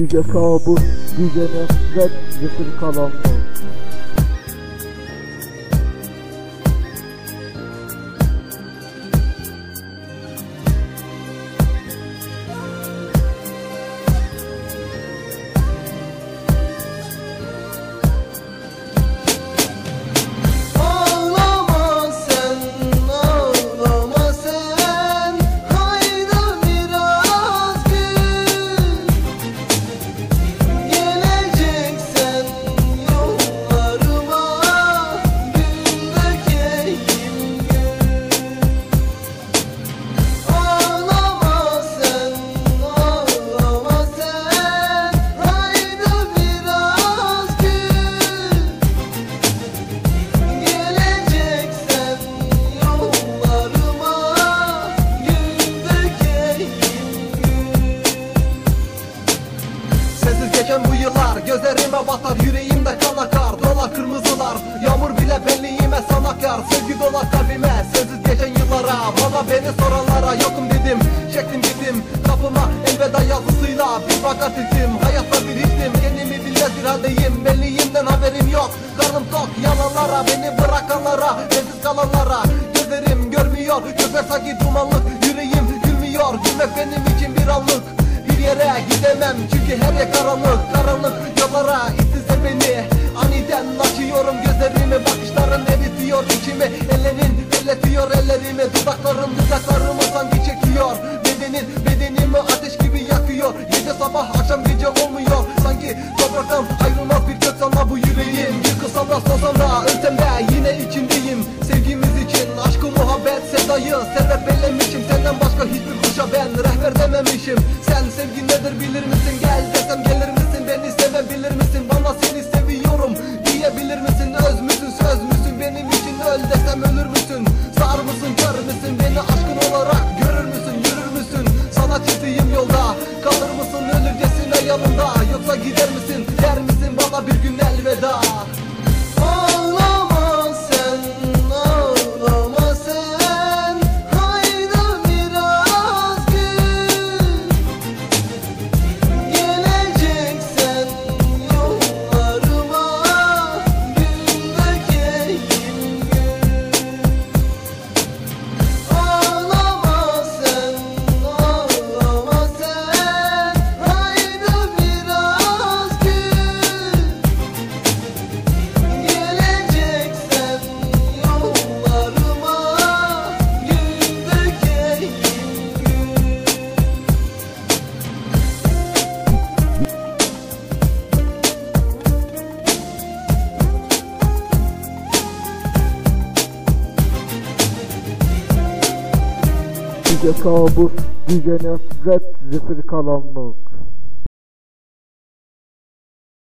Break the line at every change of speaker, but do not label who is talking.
Yüce kabus, yüce nefret, zifir kalanlık.
Geçen bu yıllar Gözlerime batar yüreğimde kan akar. Dolar kırmızılar Yağmur bile benliğime san akar Sevgi dolar kalbime Sensiz geçen yıllara. Bana beni soranlara Yokum dedim Çektim gittim. Kapıma elveda yazısıyla Bir fakat iltim Hayatta bir hiçtim Kendimi bilmez bir haldeyim Benliğimden haberim yok Karnım tok. Yalanlara Beni bırakanlara Sensiz kalanlara. Gözlerim görmüyor Gözler sanki dumanlık. Yüreğim gülmüyor Gülmek benim için bir anlık yere gidemem çünkü her yer karanlık. Karanlık yollara ittiyse beni Aniden açıyorum gözlerimi Bakışların eritiyor. İçimi Ellerin elletiyor ellerimi Dudakların dudaklarımı sanki çekiyor. Bedenin bedenimi ateş gibi yakıyor. Gece sabah akşam gece olmuyor. Sanki topraktan ayrılmaz bir gök sana bu yüreğim. Yıkılsam da solsam da ölsem de yine içindeyim. Sevgimiz için aşkı muhabbet sedayı Sebep bellemişim. Senden başka hiçbir kuşa ben Rehber dememişim. Sen sevgi nedir bilir misin? Gel desem gelir misin? Beni seven bilir misin? Bana seni seviyorum diyebilir misin? Öz müsün söz müsün? Benim için öl desem ölür müsün? Sağır mısın kör müsün? Beni aşkın olarak görür müsün? Yürür müsün? Sana çizdiğim yolda. Kalır mısın ölürcesine yanımda? Yoksa gider misin der misin
Yüce kabus, yüce nefret, zifir kalanlık.